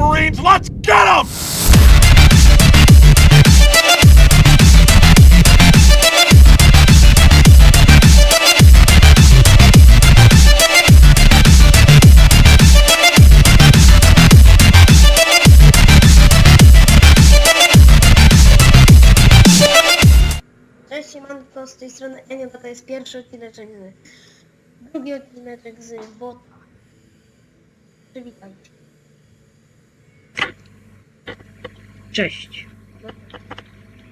Marines. Let's get them! Cześć, siemanko, z tej strony Enio, to jest pierwszy odcineczek z... Drugi odcineczek z bota. Przywitajcie. Cześć.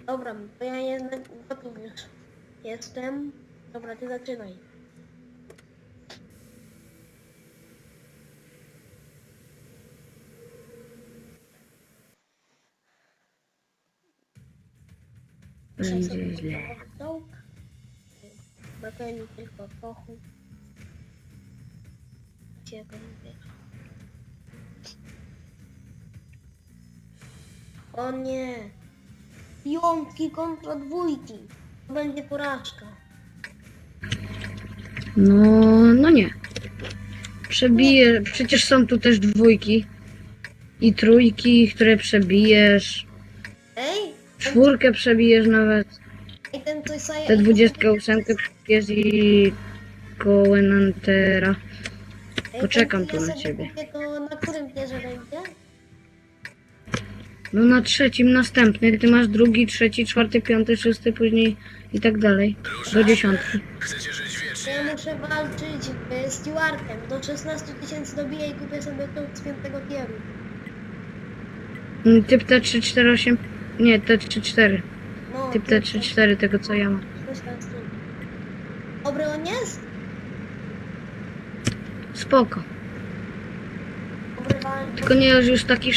Dobra, to ja jednak gotów już jestem. Dobra, ty zaczynaj. Muszę sobie źle. Brakuje mi tylko prochu. Gdzie O nie! Piątki kontra dwójki. To będzie porażka. No, no nie. Przebiję, przecież są tu też dwójki i trójki, które przebijesz. Ej! Czwórkę przebijesz nawet. Ej, ten coś saje... Te dwudziestkę ósemkę przebijesz i. Ej, poczekam ten, tu na sobie ciebie. To na którym tierze będzie? No na trzecim następny, ty masz drugi, trzeci, czwarty, piąty, szósty, później i tak dalej. Do dziesiątki. To ja muszę walczyć e, z Stewartem. Do 16 tysięcy dobiję i kupię sobie czołg z piątego tieru. Typ T348. Nie, T34. No, Typ tylko T34 tego co ja mam. Dobry on jest? Spoko. Dobry walczy. Tylko nie jest już taki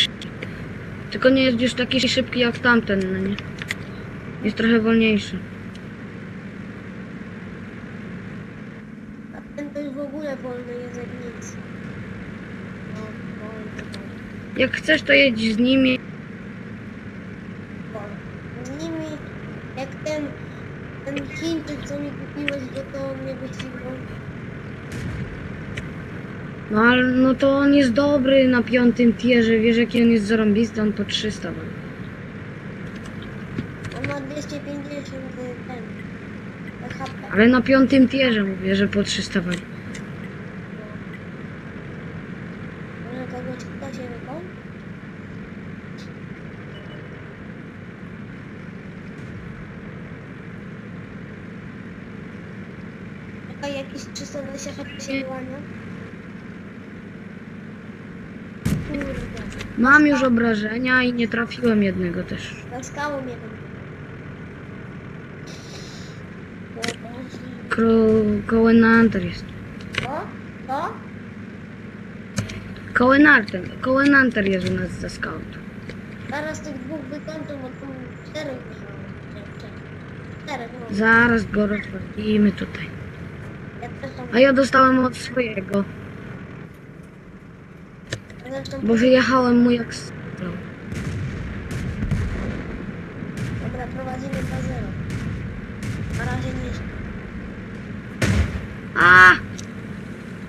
Tylko nie jest już taki szybki jak tamten, no nie? Jest trochę wolniejszy. A ten to już w ogóle wolny jest jak nic. No, wolny. Jak chcesz to jedź z nimi. wolny. Z nimi, jak ten, ten Chińczyk, co mi kupiłeś, go to mnie wyścigał. No ale no to on jest dobry na piątym tierze, wiesz jaki on jest zarąbisty, on po 300 wali. On ma 250 ten, HP. Ale na piątym tierze mówię, że po 300 wali. Może kogoś da się wypał? Czekaj, jakieś 320 HP się wyłania. Mam już obrażenia i nie trafiłem jednego też. na skałą. Kro- Coenanter jest. Co? Co? Coenanter, Coenanter jest u nas za scout. Zaraz tych dwóch wykończą, bo tam czterech. Czterech, no. Zaraz go rozwalimy tutaj. A ja dostałem od swojego, Zresztą bo wyjechałem mu jak s- Dobra, prowadzimy 2-0. Na razie nie. A!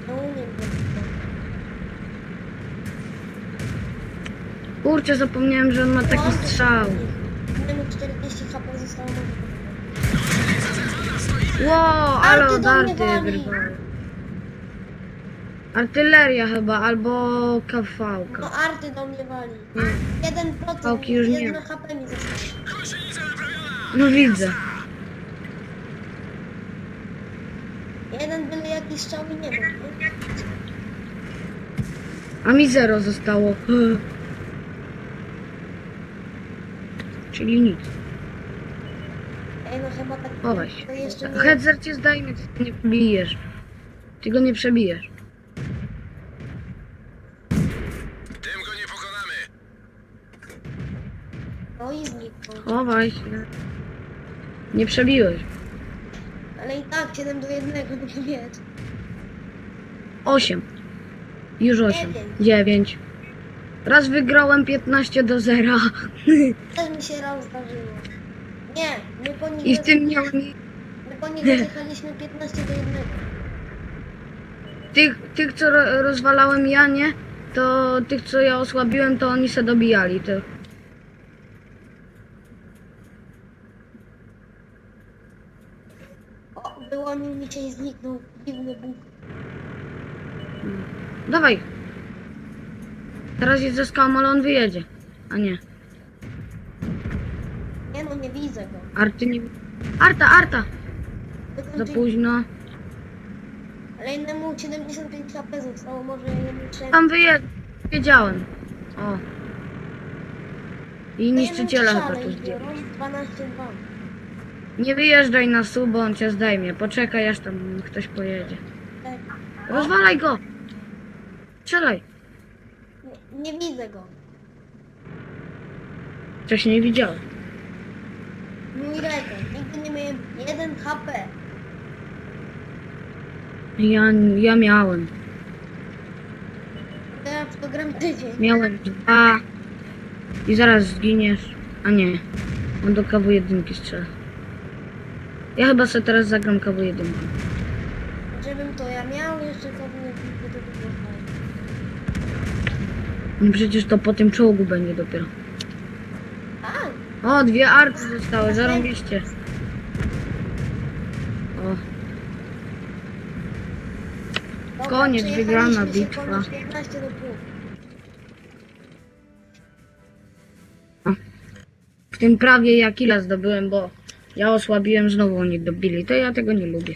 No umiem. Kurczę, zapomniałem, że on ma taki strzał. Minut 40 HP zostało Ło, ale od arty wyrwałem. Artyleria chyba, albo kawałka. No arty do mnie wali. Nie. 1% Pałki już nie jedno ma. HP mi zostało. No widzę. Jeden byle jakiś strzał i nie ma, nie? A mi zero zostało. Czyli nic. Ej, no chyba tak... Chowaj się. To jeszcze nie... Headzer cię zdejmie, ty nie przebijesz. Ty go nie przebijesz. Tym go nie pokonamy. No i zniknął. Chowaj się. Nie przebiłeś. Ale i tak 7 do 1 nie wiesz. Osiem. Już osiem. Dziewięć. Dziewięć. Raz wygrałem 15 do 0. Też mi się raz zdarzyło. Nie, my po nich, I w tym miałem my po nich jechaliśmy 15 do 1. tych, tych co ro- rozwalałem ja, nie? to tych, co ja osłabiłem, to oni se dobijali. To... O, i zniknął dziwny Bóg. Dawaj. Teraz jest ze skałą, ale on wyjedzie. A nie. Nie no, nie widzę go. Arty nie... Arta, Arta! Za późno. Ale innemu 75 HP zostało, może ja nie muszę... Tam wyjedzie. Wiedziałem. O. I niszczyciela chyba tu zdjęli. 12-2. Nie wyjeżdżaj na su, bo on cię zdejmie. Poczekaj, aż tam ktoś pojedzie. Tak. Rozwalaj go! Strzelaj! Nie, nie widzę go. Wcześniej widziałem. Mój rekord. Nigdy nie miałem 1 HP. Ja, ja miałem. Ja w to gram tydzień. Miałem dwa. I zaraz zginiesz. A nie. On do KW1 strzela. Ja chyba sobie teraz zagram KW1. Żebym to ja miał, jeszcze to by to by było. No przecież to po tym czołgu będzie dopiero. Tak, O, dwie arty zostały, zarąbiście. O, dobra, Koniec, przejechaliśmy wygrana się bitwa. ponad 15 do pół. w tym prawie ja killa zdobyłem, bo ja osłabiłem, znowu oni dobili. To ja tego nie lubię.